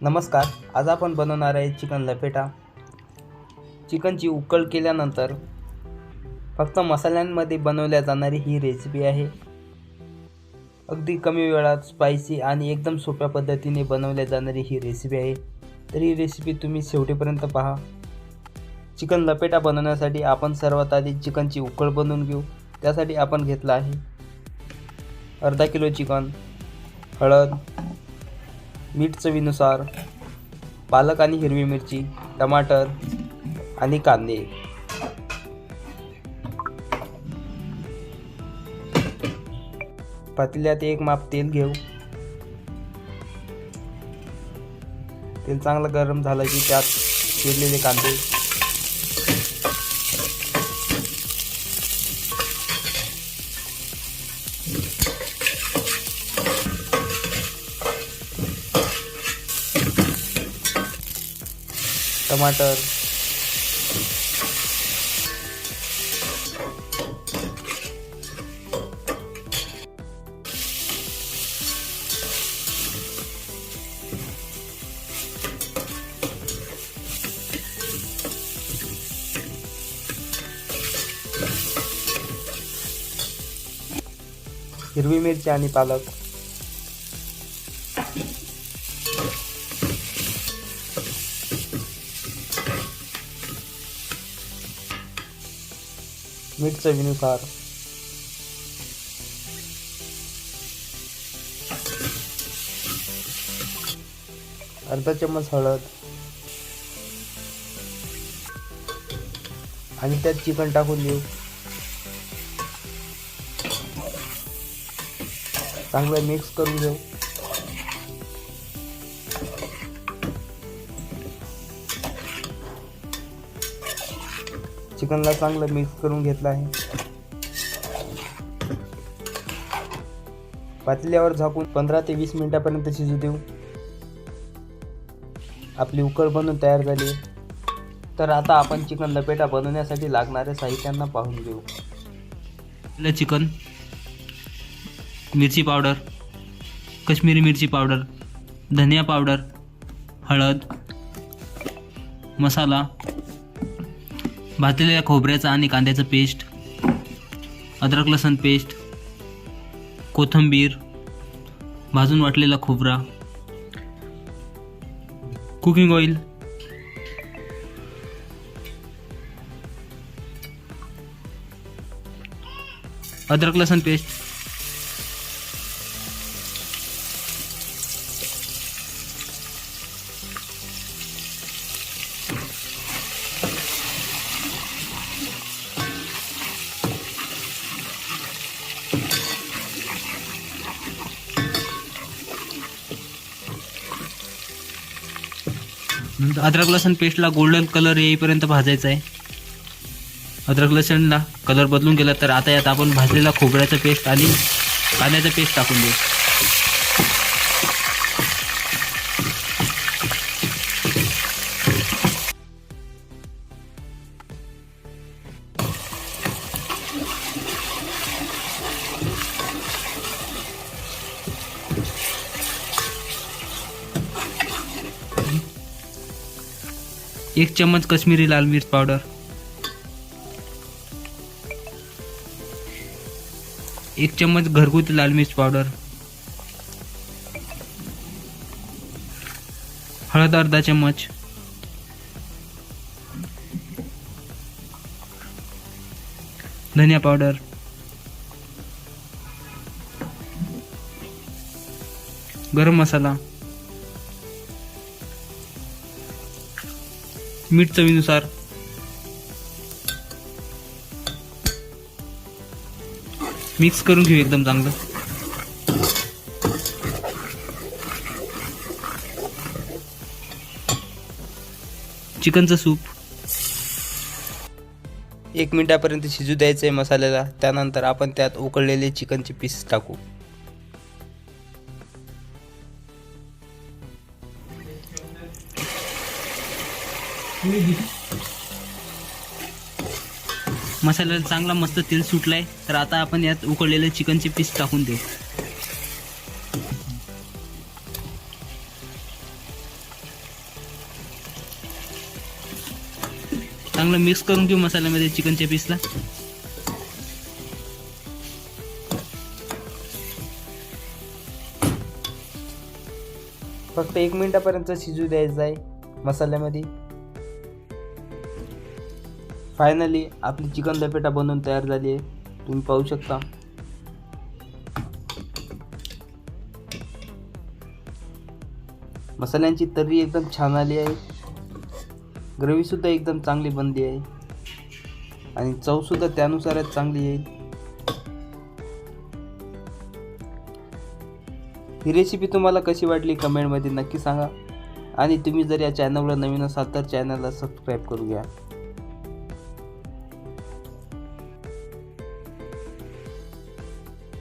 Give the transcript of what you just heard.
नमस्कार आज आपण बनवणार आहे चिकन लपेटा. चिकनची उकळ केल्यानंतर फक्त मसाल्यांमध्ये बनवल्या जाणारी ही रेसिपी आहे. अगदी कमी वेळात स्पायसी आणि एकदम सोप्या पद्धतीने बनवल्या जाणारी ही रेसिपी आहे. तर ही रेसिपी तुम्ही शेवटीपर्यंत पहा. चिकन लपेटा बनवण्यासाठी आपण सर्वात आधी चिकनची उकळ बनवून घेऊ. त्यासाठी आपण घेतलं आहे अर्धा किलो चिकन हळद मीठ चवीनुसार पालक आणि हिरवी मिरची टमाटर आणि कांदे. पातेल्यात एक माप तेल घेऊ. तेल चांगलं गरम झालं की त्यात चिरलेले कांदे. टमाटर. हिरवी मिरची आणि पालक. मिडचं विन्यू कार अर्धा चम्मच हळद. आणि त्यात चिकन टाकून देऊ. चांगलं मिक्स करून घेऊ. चिकनला चांगलं मिक्स करून घेतलं आहे. पातल्यावर झाकून पंधरा ते वीस मिनिटापर्यंत शिजू देऊ. आपली उकळ बनून तयार झाली तर आता आपण चिकन लपेटा बनवण्यासाठी लागणाऱ्या साहित्यांना पाहून घेऊ. चिकन मिरची पावडर कश्मीरी मिरची पावडर धनिया पावडर हळद मसाला भाजलेल्या खोबऱ्याचा आणि कांद्याचं पेस्ट अद्रक लसण पेस्ट कोथिंबीर भाजून वाटलेला खोबरा कुकिंग ऑइल अद्रक लसण पेस्ट नंतर अद्रक लसण पेस्टला गोल्डन कलर येईपर्यंत भाजायचा आहे. अद्रक लसणला कलर बदलून गेला तर आता यात आपण भाजलेला खोबऱ्याचा पेस्ट आणि कांद्याचा पेस्ट टाकून देऊ. एक चम्मच कश्मीरी लाल मिर्च पावडर. एक चम्मच घरगुती लाल मिर्च पावडर. हळद अर्धा चम्मच. धनिया पावडर. गरम मसाला. मीठ चवीनुसार. मिक्स करून घेऊ एकदम चांगलं. चिकनचं सूप. एक मिनिटापर्यंत शिजू द्यायचं आहे मसाल्याला. त्यानंतर आपण त्यात उकळलेले चिकनचे पीस टाकू. मसाल्याला चांगला मस्त तेल सुटलाय. तर आता आपण यात उकळलेलं चिकनचे पीस टाकून देऊ. चांगलं मिक्स करून घेऊ मसाल्यामध्ये चिकनच्या पीसला. फक्त एक मिनिटापर्यंत शिजू द्यायचं आहे मसाल्यामध्ये. फायनली आपली चिकन लपेटा बनवून तयार झाली आहे. तुम्ही पाहू शकता. मसाल्यांची तर्री एकदम छान आली आहे. ग्रेव्हीसुद्धा एकदम चांगली बनली आहे. आणि चवसुद्धा त्यानुसारच चांगली येईल ही रेसिपी तुम्हाला कशी वाटली कमेंटमध्ये नक्की सांगा. आणि तुम्ही जर या चॅनलवर नवीन असाल तर चॅनलला सबस्क्राईब करू घ्या.